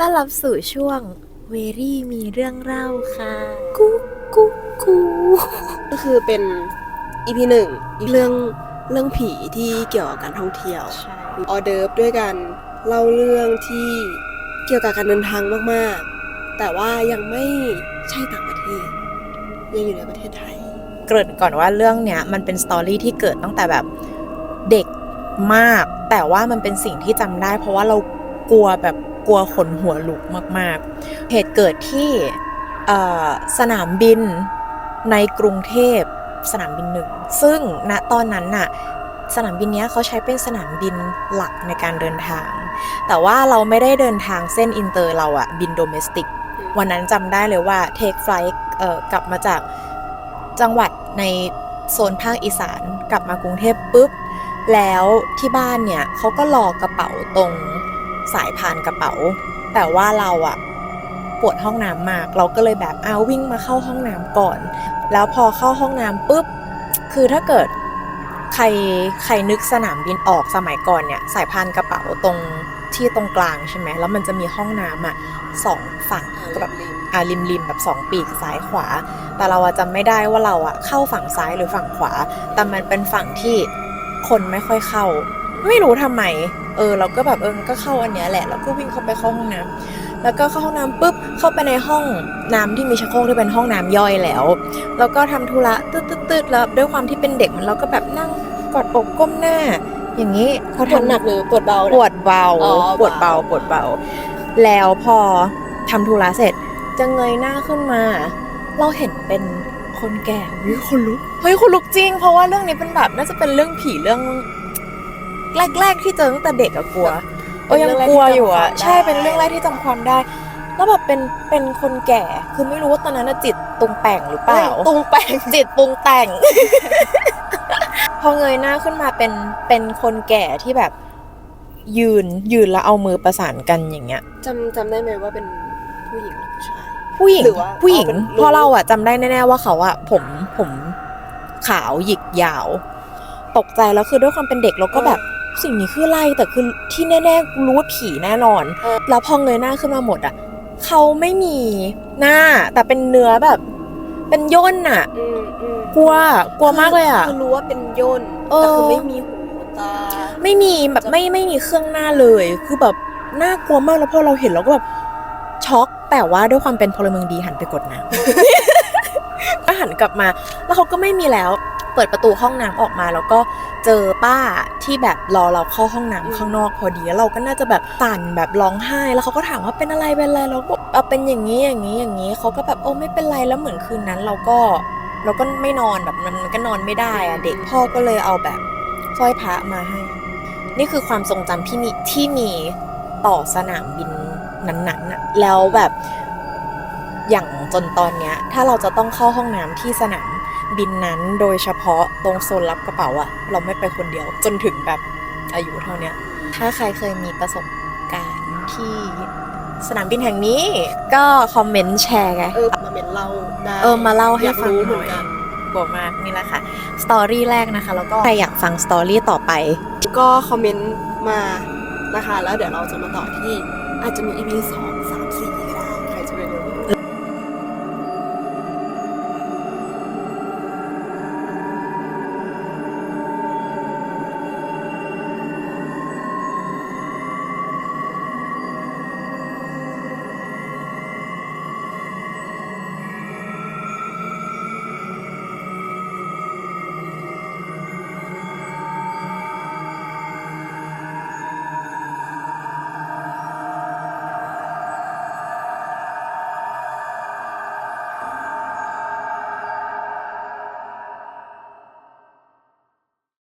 ต้อนรับสู่ช่วงเวรี่มีเรื่องเล่าค่ะ กุ๊กกุ๊กกูก็คือเป็นอีพีหนึ่งเรื่องเรื่องผีที่เกี่ยวกับการท่องเที่ยวใช่ ออเดิร์ฟด้วยกันเล่าเรื่องที่เกี่ยวกับการเดินทางมากๆ แต่ว่ายังไม่ใช่ต่างประเทศ ยังอยู่ในประเทศไทย เกริ่นก่อนว่าเรื่องเนี้ยมันเป็นสตอรี่ที่เกิดตั้งแต่แบบเด็กมาก แต่ว่ามันเป็นสิ่งที่จำได้ เพราะว่าเรากลัวแบบ กลัวขนหัวลุกมากๆ เหตุเกิดที่สนามบินในกรุงเทพสนามบินหนึ่ง ซึ่งณตอนนั้นน่ะสนามบินเนี้ยเขาใช้เป็นสนามบินหลักในการเดินทาง แต่ว่าเราไม่ได้เดินทางเส้นอินเตอร์เราอะบินโดเมสติก วันนั้นจำได้เลยว่าเทคไฟล์เออกลับมาจากจังหวัดในโซนภาคอีสานกลับมากรุงเทพปุ๊บ แล้วที่บ้านเนี่ยเขาก็รอกระเป๋าตรง สายพานกระเป๋า แต่ว่าเราอะปวดห้องน้ำมาก เราก็เลยแบบเอาวิ่งมาเข้าห้องน้ำก่อน แล้วพอเข้าห้องน้ำปุ๊บ คือถ้าเกิดใครใครนึกสนามบินออกสมัยก่อนเนี่ยสายพานกระเป๋าตรงที่ตรงกลางใช่ไหมแล้วมันจะมีห้องน้ำอะสองฝั่งก็แบบอ่าริมริมแบบสองปีกซ้ายขวา แต่เราอะจำไม่ได้ว่าเราอะเข้าฝั่งซ้ายหรือฝั่งขวา แต่มันเป็นฝั่งที่คนไม่ค่อยเข้า ไม่รู้ทำไม เออ เราก็แบบเออก็เข้าอันเนี้ยแหละ แล้วก็วิ่งเข้าไปเข้าห้องน้ำแล้วก็เข้าห้องน้ำปุ๊บ เข้าไปในห้องน้ำที่มีชักโครกที่เป็นห้องน้ำย่อยแล้ว แล้วก็ทำธุระตืดตืดตืดแล้วด้วยความที่เป็นเด็กมันเราก็แบบนั่งกอดอกก้มหน้า อย่างนี้พอปวดหนักหรือปวดเบาปวดเบาอ๋อปวดเบาเบาปวดเบา แล้วพอทำธุระเสร็จจะเงยหน้าขึ้นมา เราเห็นเป็นคนแก่วิคนลุก เฮ้ยคนลุกจริง เพราะว่าเรื่องนี้เป็นแบบน่าจะเป็นเรื่องผีเรื่อง แรก ๆ ที่เจอตั้งแต่เด็กอะกลัวโอ้ยังกลัวอยู่อะใช่เป็นเรื่องแรกที่จำความได้แล้วแบบเป็นเป็นคนแก่คือไม่รู้ว่าตอนนั้นน่ะจิตตรงแป่งหรือเปล่าตรงแปลงจิตปรุงแต่ง พอเงยหน้าขึ้นมาเป็นเป็นคนแก่ที่แบบยืนยืนแล้วเอามือประสานกันอย่างเงี้ยจำจำได้ไหมว่าเป็นผู้หญิงหรือผู้ชายผู้หญิงหรือว่าผู้หญิงเอาเป็นเพราะเราอะจำได้แน่ๆว่าเขาอะผมผมขาวหยิกยาว ตกใจแล้วคือด้วยความเป็นเด็กเราก็แบบ สิ่งนี้คืออะไรแต่คือที่แน่ๆรู้ว่าผีแน่นอน แล้วพอเงยหน้าขึ้นมาหมดอะเขาไม่มีหน้าแต่เป็นเนื้อแบบ เป็นย่นอะอืมอืมกลัวกลัวมากเลยอะคือรู้ว่าเป็นย่นเออแต่คือไม่มีหูตาไม่มีแบบไม่ไม่มีเครื่องหน้าเลย คือแบบน่ากลัวมากแล้วพอเราเห็นเราก็แบบช็อกแต่ว่าด้วยความเป็นพลเมืองดีหันไปกดน้ำก็หันกลับมา แล้วเขาก็ไม่มีแล้ว เปิดประตูห้องน้ำออกมาแล้วก็เจอป้าที่แบบรอเราเข้าห้องน้ำอืมข้างนอกพอดีแล้วเราก็น่าจะแบบสั่นแบบร้องไห้ แล้วเขาก็ถามว่าเป็นอะไรเป็นอะไรเราก็บอกเอาเป็นอย่างนี้อย่างนี้อย่างนี้เขาก็แบบโอ้ไม่เป็นไรแล้วเหมือนคืนนั้น เราก็เราก็ไม่นอนแบบมันมันก็นอนไม่ได้อะเด็กพ่อก็เลยเอาแบบสร้อยพระมาให้ นี่คือความทรงจำที่มีที่มีต่อสนามบินนั้นๆน่ะแล้วแบบอย่างจนตอนเนี้ย ถ้าเราจะต้องเข้าห้องน้ำที่สนาม บินนั้นโดยเฉพาะตรงโซนรับกระเป๋าอะเราไม่ไปคนเดียวจนถึงแบบอายุเท่าเนี้ยถ้าใครเคยมีประสบการณ์ที่สนามบินแห่งนี้ ก็คอมเมนต์แชร์ไงเออมาเมนเล่าได้เออมาเล่าให้อยากฟังรู้หเหมืน่ออนยกันกลัวมากนี่แหละค่ะสตอรี่แรกนะคะ แล้วก็ใครอยากฟังสตอรี่ต่อไป ก็คอมเมนต์มานะคะ แล้วเดี๋ยวเราจะมาต่อที่อาจจะมี EP สองสามสี่อะไร